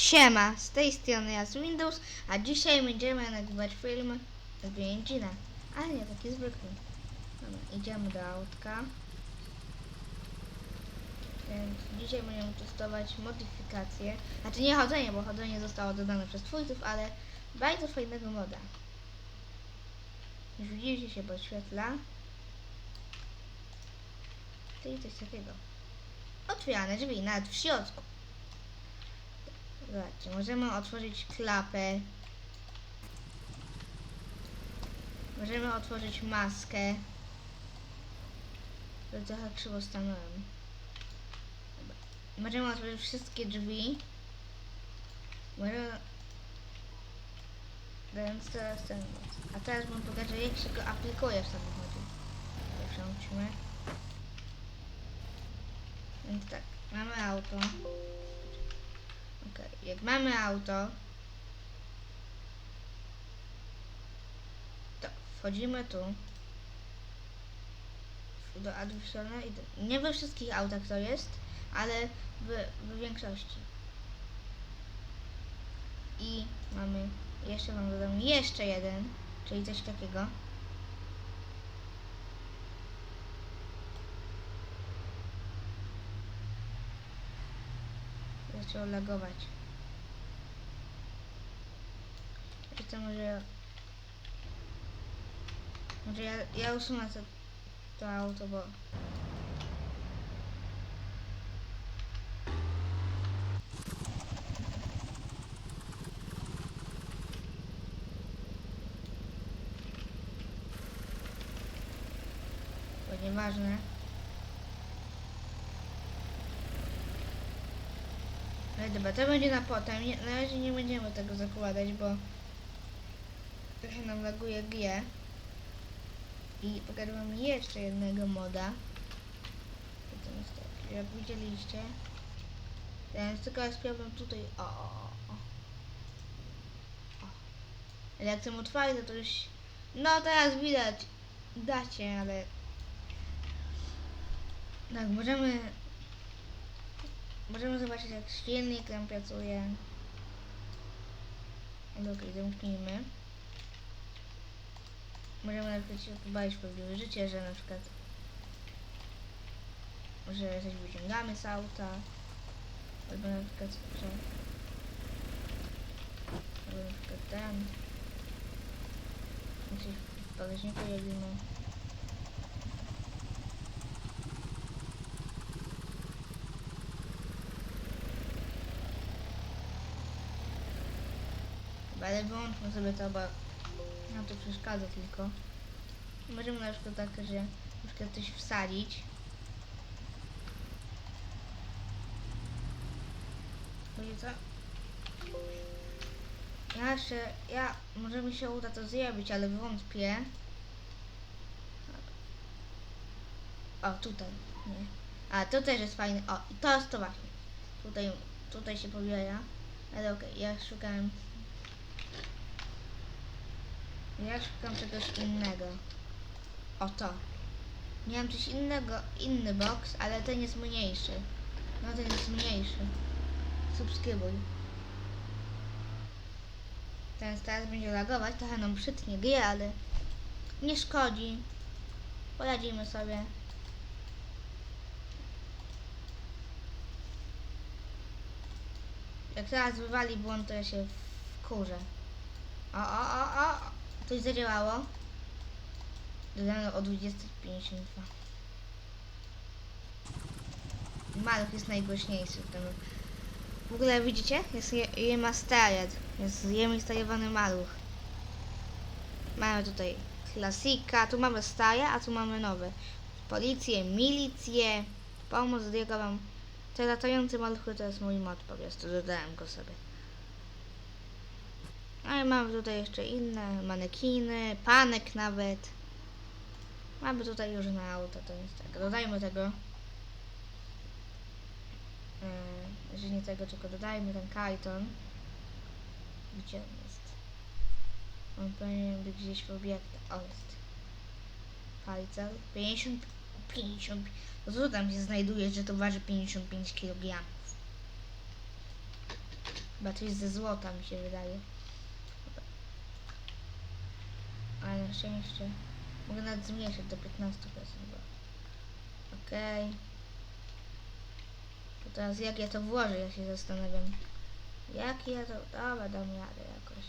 Siema, z tej strony ja z Windows, a dzisiaj będziemy nagrywać film z Bienięcina. Ale nie, taki zwykły. Dobra, idziemy do autka. Więc dzisiaj będziemy testować modyfikacje. Znaczy nie chodzenie, bo chodzenie zostało dodane przez twórców, ale bardzo fajnego moda. Już widzicie się podświetla. Czyli coś takiego. Otwierane drzwi, nawet w środku. Zobaczcie, możemy otworzyć klapę. Możemy otworzyć maskę. To trochę krzywo stanąłem. Możemy otworzyć wszystkie drzwi. Możemy... Więc teraz ten moc. A teraz wam pokażę jak się go aplikuje w samochodzie. Przełączmy. Więc tak, mamy auto. Jak mamy auto, to wchodzimy tu do Adwisona i nie we wszystkich autach to jest, ale w, w większości. I mamy, jeszcze wam dodam jeszcze jeden, czyli coś takiego. Zaczęło lagować. Wiecie co, może... Może ja, ja usunę to, to auto, bo... Bo nieważne. Ale dobra, to będzie na potem. Na razie nie będziemy tego zakładać, bo trochę nam laguje G. I pokażę wam jeszcze jednego moda. Jak widzieliście. Teraz tylko problem tutaj. O, o, o. o. Ale jak chcę otwarty, to już... No teraz widać. Dacie, ale... Tak, możemy Możemy zobaczyć jak silnik tam pracuje. Dobra, zamknijmy. Możemy na przykład się pobawić w prawdziwe życie, że na przykład że coś wyciągamy z auta. Albo na przykład że albo na przykład ten coś w bagażniku robimy. Ale wyłączmy sobie to, bo nam to przeszkadza tylko. Możemy na przykład tak, że na przykład coś wsadzić. Wiecie co? Ja jeszcze, ja, może mi się uda to zrobić, ale wątpię. O, tutaj, nie. A, to też jest fajne. O, i to jest to właśnie. Tutaj, tutaj się powiera. Ale okej, ja szukałem ja szukam czegoś innego. O to. Miałem coś innego, inny box, ale ten jest mniejszy. No ten jest mniejszy. Subskrybuj. Ten teraz będzie lagować, trochę nam przytnie grę, ale nie szkodzi. Poradzimy sobie. Jak teraz wywali błąd, to ja się wkurzę. O, o, o, o! Coś zadziałało. Dodano o 20.52. Maluch jest najgłośniejszy w tym. W ogóle widzicie? Jest je- remastered. Jest remasterowany maluch. Mamy tutaj klasika, tu mamy stare, a tu mamy nowe. Policję, milicję, pomoc drogową. Te latające maluchy to jest mój mod po prostu, dodałem go sobie. I mamy tutaj jeszcze inne manekiny, panek nawet. Mamy tutaj różne auta, to jest tak. Dodajmy tego. Yy, że nie tego, tylko dodajmy ten kajton. Gdzie on jest? On powinien być gdzieś w obiektach. O, jest. Palica. 50, 50. No co tam się znajduje, że to waży 55 kg? Chyba coś ze złota mi się wydaje. Ale na szczęście mogę nawet zmniejszyć do 15%. Bo... Okej. To teraz jak ja to włożę, ja się zastanawiam. Jak ja to... Dobra, dam radę jakoś.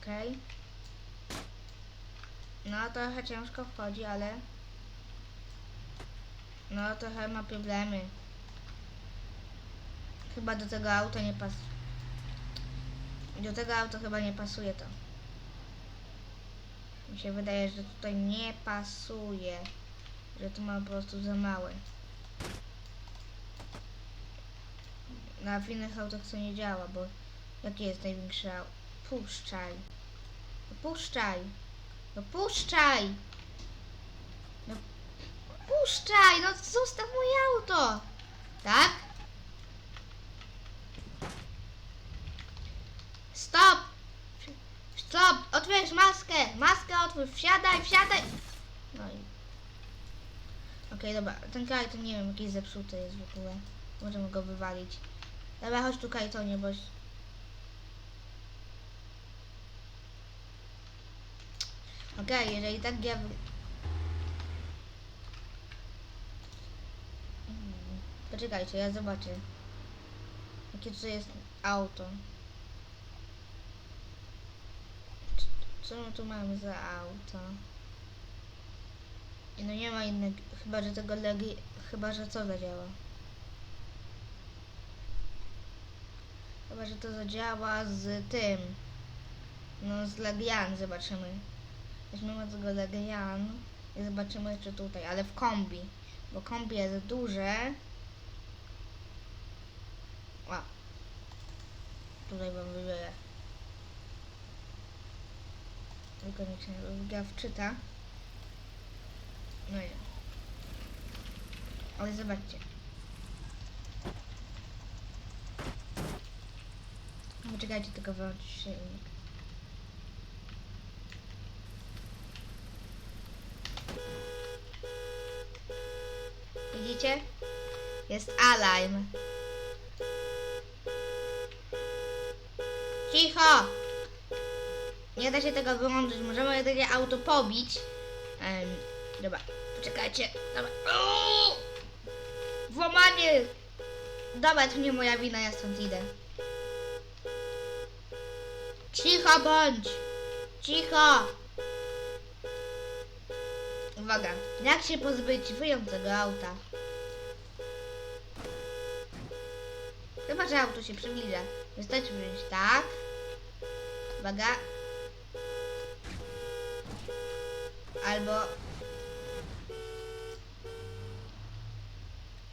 Okej. No trochę ciężko wchodzi, ale... No trochę ma problemy. Chyba do tego auta nie pas... Do tego auta chyba nie pasuje to. Mi się wydaje, że tutaj nie pasuje. Że to ma po prostu za małe. Na w innych autach to nie działa, bo jakie jest największe auto? Puszczaj. No puszczaj. No puszczaj. No puszczaj. No zostaw moje auto. Tak? Stop. Stop. Otwórz maskę. Maskę otwórz. Wsiadaj, wsiadaj. No i... Okej, dobra. Ten kraj to nie wiem, jakiś zepsuty jest w ogóle. Możemy go wywalić. Dobra, chodź tu Kajtonie, bo... Okej, jeżeli tak ja... wy- Mm, Poczekajcie, ja zobaczę. Jakie tutaj jest auto. Co my tu mamy za auto? No nie ma innego, chyba że tego legi... Chyba że co zadziała? Chyba że to zadziała z tym. No z Legian zobaczymy. Weźmiemy tego Legian i zobaczymy czy tutaj, ale w kombi. Bo kombi jest duże. A. Tutaj wam wybiorę. Tylko niech się nie wczyta. No nie. Ale zobaczcie. Poczekajcie, tylko wyłączyć silnik. Widzicie? Jest alarm. Cicho! Nie da się tego wyłączyć. Możemy jedynie auto pobić. Em, dobra, poczekajcie. Dobra. Uuu! Włamanie! Dobra, to nie moja wina, ja stąd idę. Cicho bądź! Cicho! Uwaga, jak się pozbyć wyjącego auta? Chyba, że auto się przybliża. Wystarczy wziąć tak. Uwaga. Albo...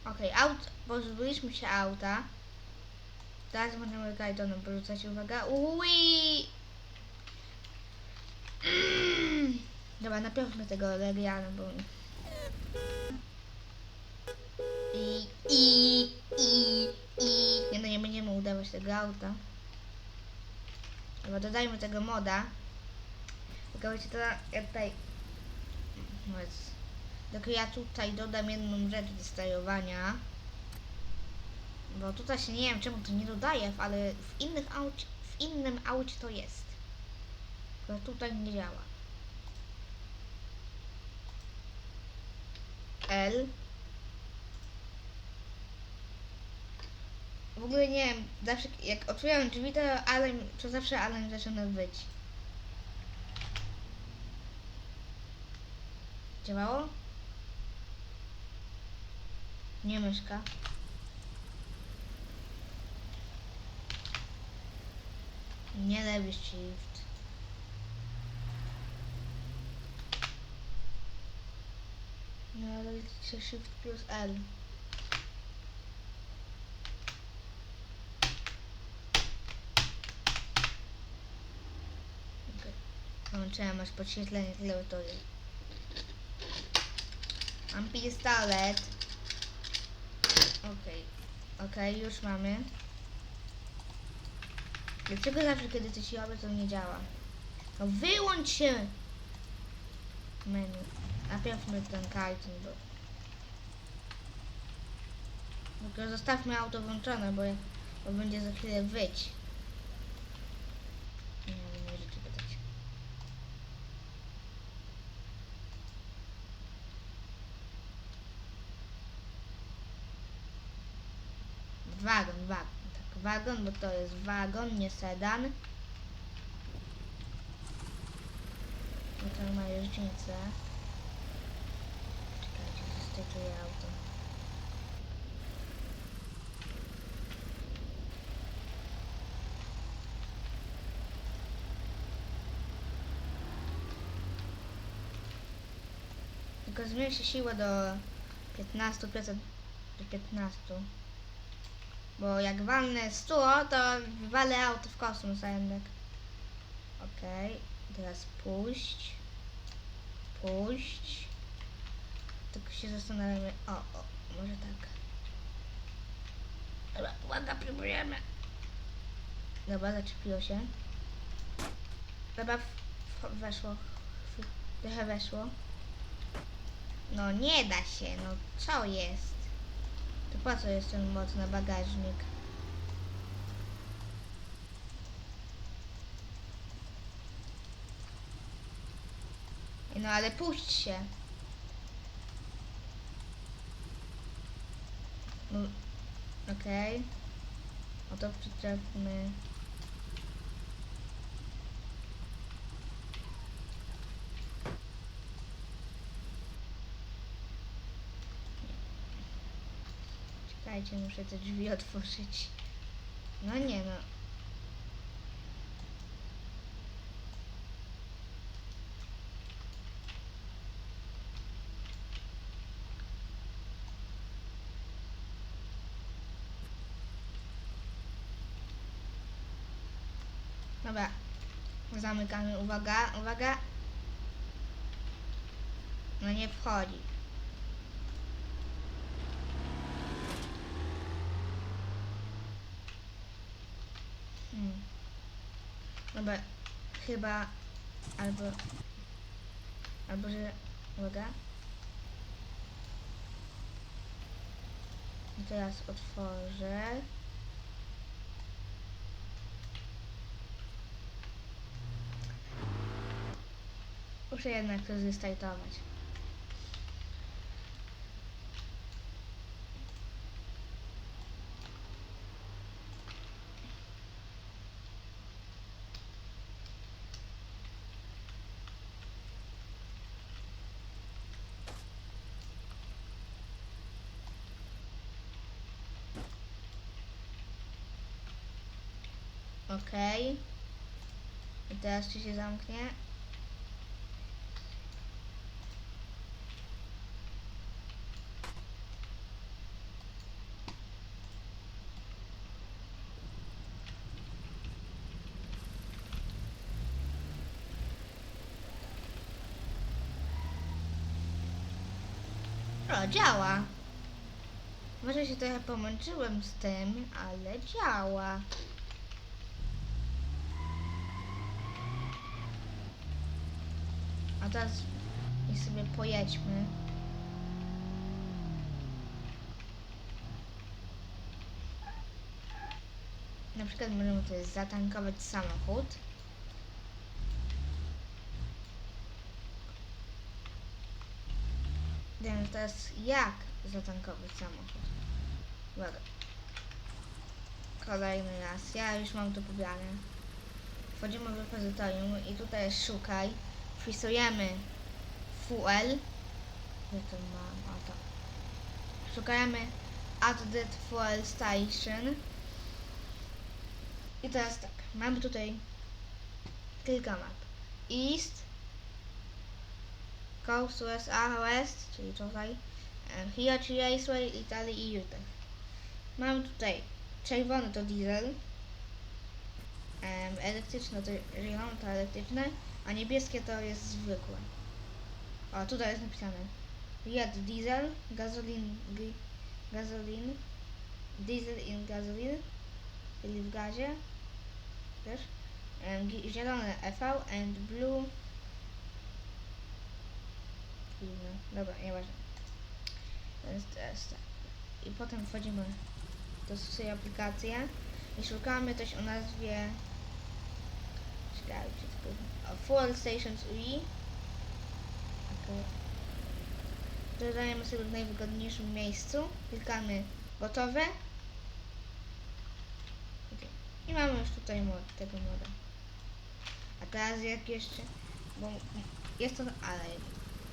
Okej, aut... pozbyliśmy się auta. Teraz możemy kajtonem porzucać. Uwaga. Ui! Mm. Dobra, naprawmy tego Legiana, bo... I, i, i, i... Nie no, nie będziemy udawać tego auta. Dobra, dodajmy tego moda. Tylko wiecie, to ja tutaj... Tylko ja tutaj dodam jedną rzecz do sterowania. Bo tutaj się nie wiem czemu to nie dodaje, ale w innych aucie, w innym aucie to jest. Tylko tutaj nie działa. L. W ogóle nie wiem, zawsze jak otwieram drzwi, to alarm, to zawsze alarm zaczyna być. Działało? Nie myszka. Nie lewy shift. No ale liczę shift plus L. Okej. Włączyłem aż podświetlenie klawiatury. Mam pistolet. Okej. Okej, już mamy. Dlaczego zawsze kiedy coś robię, to nie działa? No wyłącz się! Menu. Naprawmy ten karton, bo... Tylko zostawmy auto włączone, bo, bo będzie za chwilę wyć. Wagon. Bo to jest wagon, nie sedan. No to ma różnicę. Czekajcie, zastyczuję auto. Tylko zmniejszę siłę do 15%, do 15. Bo jak walnę 100, to walę auto w kosmos, a jednak. Okej, teraz puść. Puść. Tylko się zastanawiamy. O, o, może tak. Dobra, uwaga, próbujemy. Dobra, zaczepiło się. Dobra, weszło. Trochę weszło. No nie da się, no co jest? To po co jest ten moc na bagażnik? No ale puść się. No, okej. No to przyczepmy. Czekajcie, muszę te drzwi otworzyć. No nie no. Dobra. Zamykamy. Uwaga, uwaga. No nie wchodzi. Dobra, chyba albo albo że uwaga. I Teraz otworzę. Muszę jednak to zrestartować. Okej. I teraz czy się zamknie? O, działa. Może się trochę pomęczyłem z tym, ale działa. Teraz i sobie pojedźmy. Na przykład możemy tutaj zatankować samochód. Wiem teraz jak zatankować samochód. Uwaga. Kolejny raz. Ja już mam to pobrane. Wchodzimy w repozytorium i tutaj szukaj. Wpisujemy fuel. Gdzie to mam? O to. Szukamy added fuel station. I teraz tak. Mamy tutaj kilka map. East, Coast, West, A, West, czyli tutaj. Hiachi Raceway, Italy i Utah. Mamy tutaj czerwony to diesel, em, elektryczne to Rion, to elektryczne, a niebieskie to jest zwykłe. O, tutaj jest napisane. Red diesel, gasolin, gasolin, diesel in gasolin, czyli w gazie, też. Gi- Zielone EV and blue. Inne. Dobra, nieważne. Więc teraz tak. i potem wchodzimy do swojej aplikacji i szukamy coś o nazwie o Fuel Stations UI. Dodajemy sobie w najwygodniejszym miejscu. Klikamy gotowe. I mamy już tutaj mod, tego moda. A teraz jak jeszcze? Bo jest to align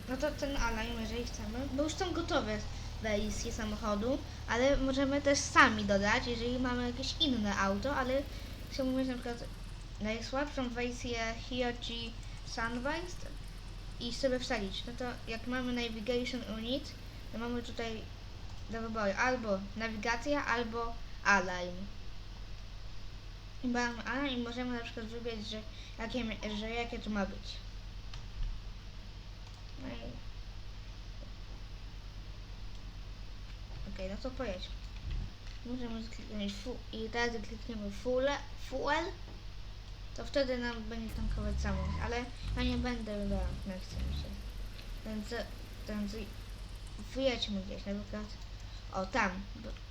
no to ten align jeżeli chcemy bo już są gotowe wersje samochodu ale możemy też sami dodać jeżeli mamy jakieś inne auto ale chcemy mieć na przykład najsłabszą wersję Hiochi Sunrise i sobie wsadzić. No to jak mamy Navigation Unit, to mamy tutaj do wyboru albo nawigacja, albo align. I mamy align i możemy na przykład wybrać, że jakie, że jakie to ma być. No i... Okej, no to pojedźmy. Możemy kliknąć i teraz klikniemy fuel, fuel, to wtedy nam będzie tankować samochód, ale ja nie będę mi się. Więc, więc wyjedźmy gdzieś, na przykład, o tam. bo-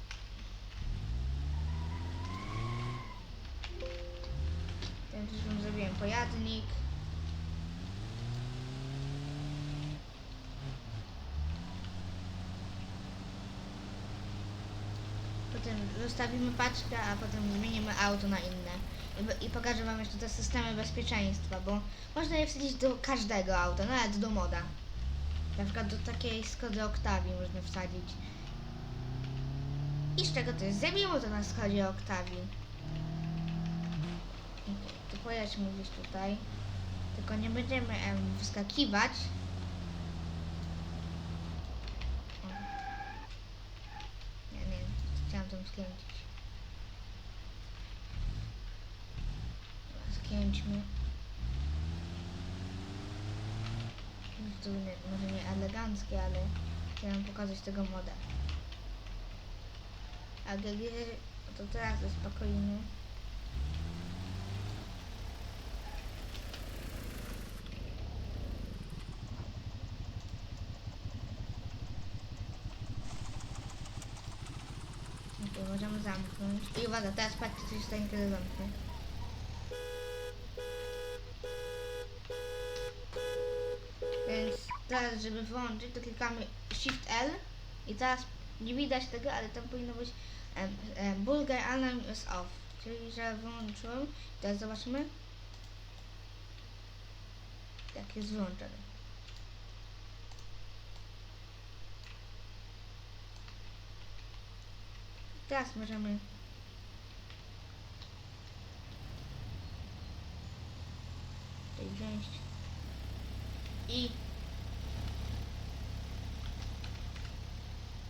bym zrobiłem pojadnik. Potem zostawimy paczkę, a potem zmienimy auto na inne. I, I pokażę wam jeszcze te systemy bezpieczeństwa, bo można je wsadzić do każdego auta, nawet do moda. Na przykład do takiej Skody Octavii można wsadzić. I z czego to jest? Zajmijmy to na Skodzie Octavii. To pojedźmy gdzieś tutaj. Tylko nie będziemy em, wyskakiwać. O. Nie, nie, tam skręcić. Skręćmy. Nie, może nie eleganckie, ale chciałam pokazać tego moda. A GG, to teraz jest spokojny. Okej, możemy zamknąć. I uwaga, teraz patrzcie, co się stanie, kiedy zamknę. Więc teraz, żeby wyłączyć, to klikamy Shift L i teraz nie widać tego, ale tam powinno być um, um, Bulgar Alarm is off. Czyli, że wyłączyłem. Teraz zobaczmy. Jak jest wyłączony. Teraz możemy tutaj wziąć i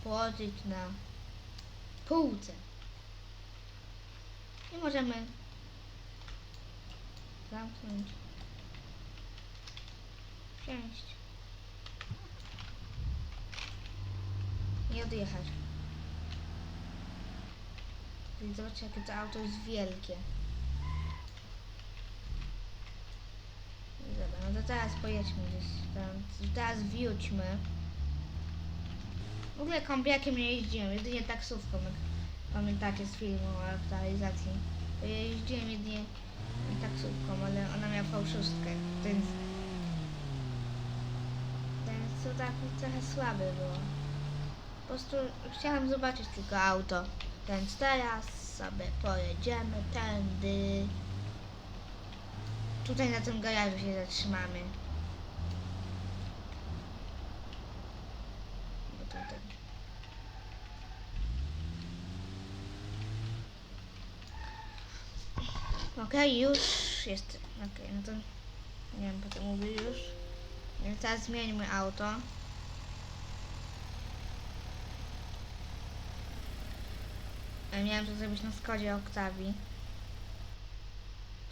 położyć na półce. I możemy zamknąć, wziąć i odjechać. Zobaczcie, jakie to auto jest wielkie. Dobra, no to teraz pojedźmy gdzieś tam. Teraz wróćmy. W ogóle kombiakiem nie jeździłem, jedynie taksówką, jak pamiętacie z filmu o aktualizacji. Jeździłem jedynie taksówką, ale ona miała fałszustkę, więc... Więc to tak trochę słabe było. Po prostu chciałam zobaczyć tylko auto. Więc teraz sobie pojedziemy tędy. Tutaj na tym garażu się zatrzymamy. Tutaj. Okej, już jest. Okej, no to nie wiem, potem mówię już. Więc teraz zmieńmy auto. Ja miałem to zrobić na Skodzie Octavii.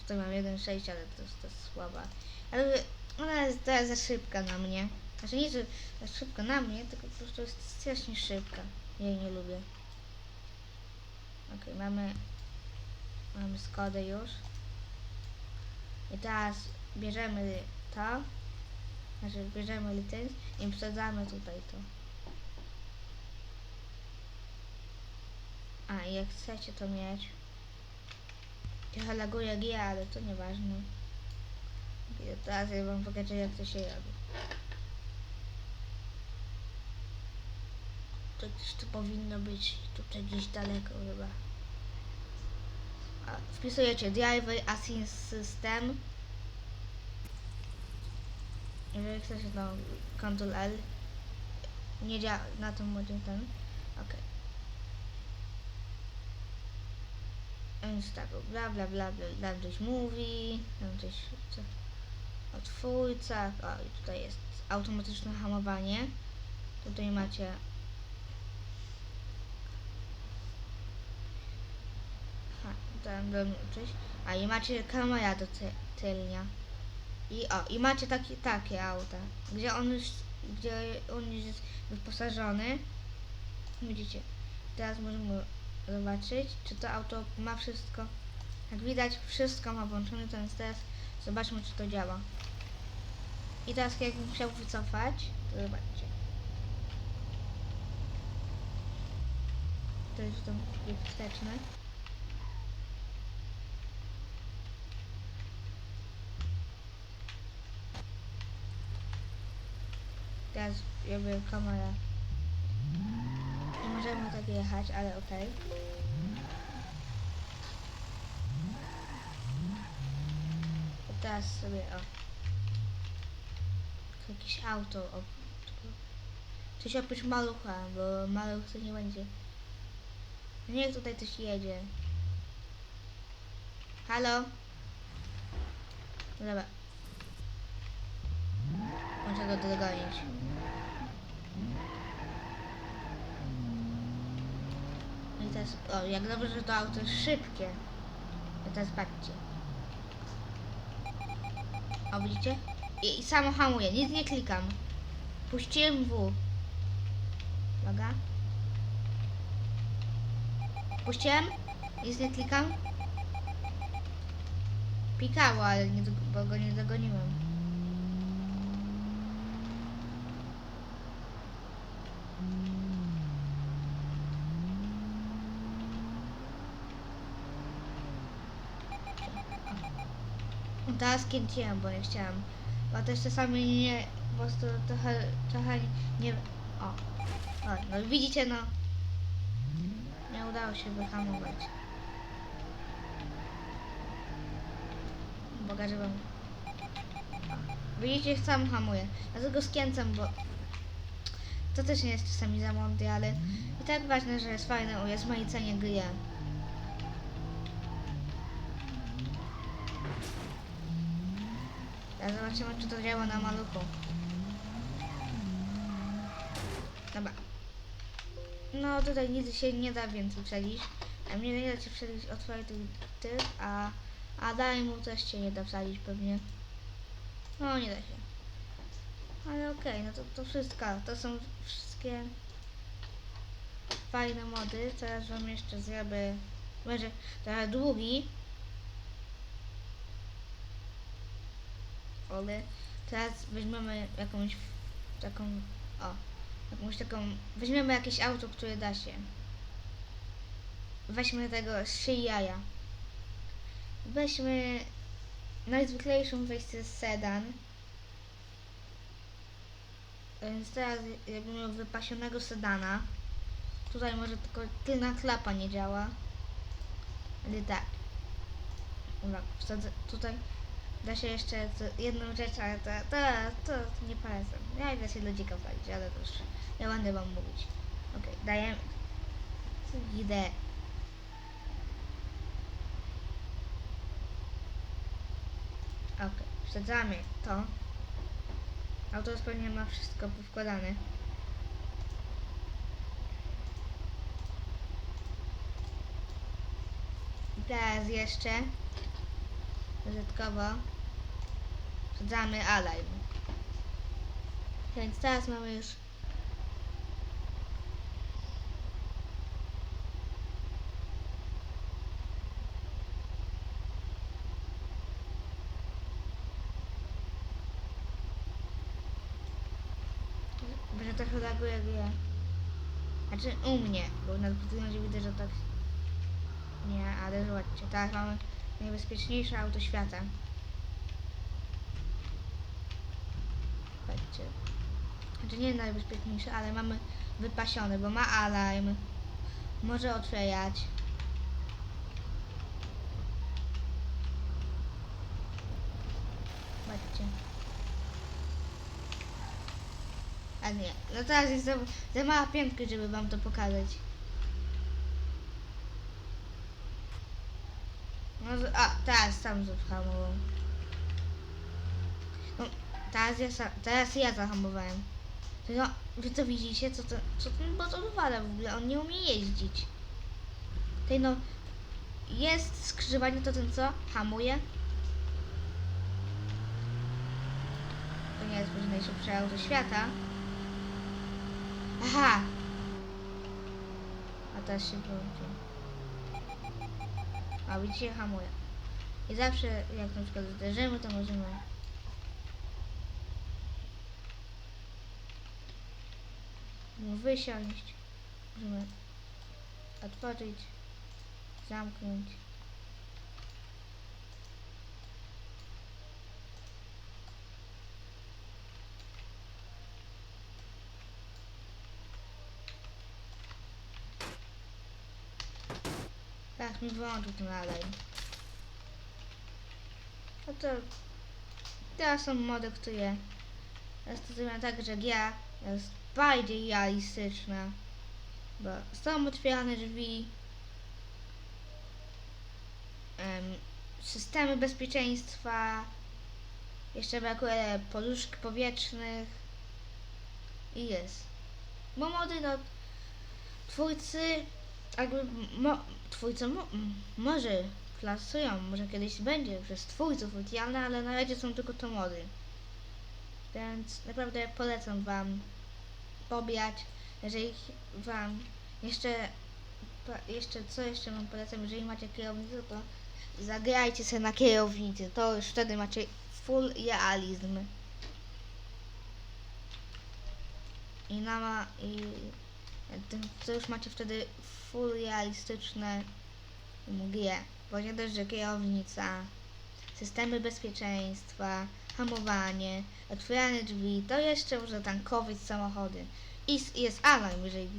Tutaj mam 1.6, ale to jest, to jest słaba. Ale ona jest teraz za szybka na mnie. Znaczy nie, że za szybko na mnie, tylko po prostu jest strasznie szybka. Ja jej nie lubię. Okej, mamy mamy Skodę już. I teraz bierzemy to. Znaczy bierzemy licencję i wsadzamy tutaj to. A, jak chcecie to mieć. Trochę laguje G, ale to nieważne. I Teraz ja wam pokażę jak to się robi. To gdzieś to powinno być tutaj gdzieś daleko chyba. A, wpisujecie Driver Async System. Jeżeli chcecie to Ctrl L. Nie działa na tym modzie ten. Więc tak, bla bla bla bla, bla coś mówi, tam coś co, o twórcach, o i tutaj jest automatyczne hamowanie. Tutaj macie Ha, tam uczyć. A i macie kamera do ty tylnia. I o, i macie takie, takie auta, gdzie on już, gdzie on już jest wyposażony. Widzicie, teraz możemy zobaczyć, czy to auto ma wszystko. Jak widać, wszystko ma włączone, to więc teraz zobaczmy, czy to działa. I teraz jakbym chciał wycofać, to zobaczcie. To jest to wsteczne. Teraz jakby kamera. Możemy tak jechać, ale okej. To Teraz sobie o. Jakieś auto. O, coś oprócz malucha, bo maluch to nie będzie. Niech tutaj coś jedzie. Halo? Dobra. Muszę go dogonić. Teraz, o, jak dobrze, że to auto jest szybkie. I teraz patrzcie. O, widzicie? I, I samo hamuje, nic nie klikam. Puściłem W. Uwaga. Puściłem? Nic nie klikam? Pikało, ale nie, bo go nie dogoniłem. Teraz kręciłem, bo nie chciałam. Bo też czasami nie, po prostu trochę, trochę nie, o, o, no widzicie, no, nie udało się wyhamować. Pokażę wam. Widzicie, sam hamuję. Dlatego skręcam, bo to też nie jest czasami za mądry, ale i tak ważne, że jest fajne urozmaicenie gry. Teraz zobaczymy, czy to działa na maluchu. Dobra. No tutaj nic się nie da więcej przelić. A mnie nie da się przelić otwartych tych, a, a dalej mu też się nie da przelić pewnie. No nie da się. Ale okej, no to, to wszystko. To są wszystkie fajne mody. Teraz wam jeszcze zrobię, będzie trochę długi. Ale teraz weźmiemy jakąś taką, o, jakąś taką, weźmiemy jakieś auto, które da się. Weźmy tego z szyi jaja. Weźmy najzwyklejszą wersję sedan. Więc teraz robimy wypasionego sedana. Tutaj może tylko tylna klapa nie działa. Ale tak. Dobra, wsadzę tutaj. Da się jeszcze jedną rzecz, ale to, to, to nie polecam. Ja idę się lodzika palić, ale to już nie będę wam mówić. Okej, dajemy. Idę. Okej, wsadzamy to. Auto już pewnie ma wszystko powkładane. I teraz jeszcze dodatkowo wsadzamy alarm. Więc teraz mamy już że trochę jak ja. Znaczy u mnie, bo na budujący widzę, że tak Nie, ale zobaczcie, teraz mamy najbezpieczniejsze auto świata. Patrzcie. Znaczy nie najbezpieczniejsze, ale mamy wypasione, bo ma alarm. Może otwierać. Patrzcie. A nie, no teraz jest za, za mała piętka, żeby wam to pokazać. No, a, teraz sam zahamował. Teraz ja, teraz ja zahamowałem. No, wy to widzicie, co, co ten bot odwala w ogóle? On nie umie jeździć. Tej no, jest skrzyżowanie, to ten co? Hamuje? To nie jest może najszybsze auto świata. Aha! A teraz się włączył. A widzicie, hamuje. I zawsze jak na przykład zderzymy, to możemy... mu wysiąść. Możemy otworzyć, zamknąć. Tak, mi wyłączył ten alarm. No to teraz są mody, które stosują tak, że gra jest bardziej realistyczna. Bo są otwierane drzwi, em, systemy bezpieczeństwa, jeszcze brakuje poduszek powietrznych i jest. Bo mody, no, twórcy jakby mo, twórcy mo, może plasują, może kiedyś będzie przez twórców oficjalne, ale na razie są tylko to mody. Więc naprawdę polecam wam pobrać, jeżeli wam jeszcze jeszcze co jeszcze wam polecam, jeżeli macie kierownicę, to zagrajcie sobie na kierownicy, to już wtedy macie full realizm. I na ma i to już macie wtedy full realistyczne grę. Bo nie dość, że kierownica, systemy bezpieczeństwa, hamowanie, otwieranie drzwi, to jeszcze można tankować samochody. I jest alarm, jeżeli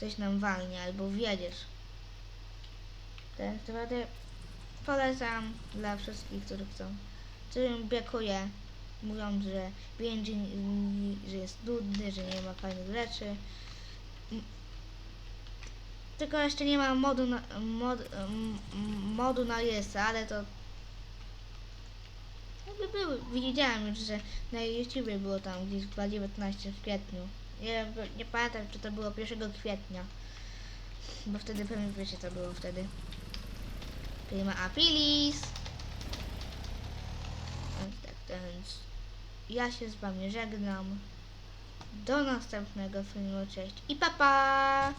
coś nam walnie albo wjedziesz. Więc naprawdę polecam dla wszystkich, którzy chcą. Którym brakuje, mówiąc, że Engine, że jest nudny, że nie ma fajnych rzeczy. Tylko jeszcze nie ma modu na, mod, modu na jest, ale to jakby były, widziałem już, że na YouTubie było tam gdzieś 2019 w kwietniu. Nie, nie pamiętam, czy to było 1 kwietnia. Bo wtedy pewnie wiecie, co było wtedy. Prima Aprilis. Więc tak, więc ja się z wami żegnam. Do następnego filmu, cześć i pa pa!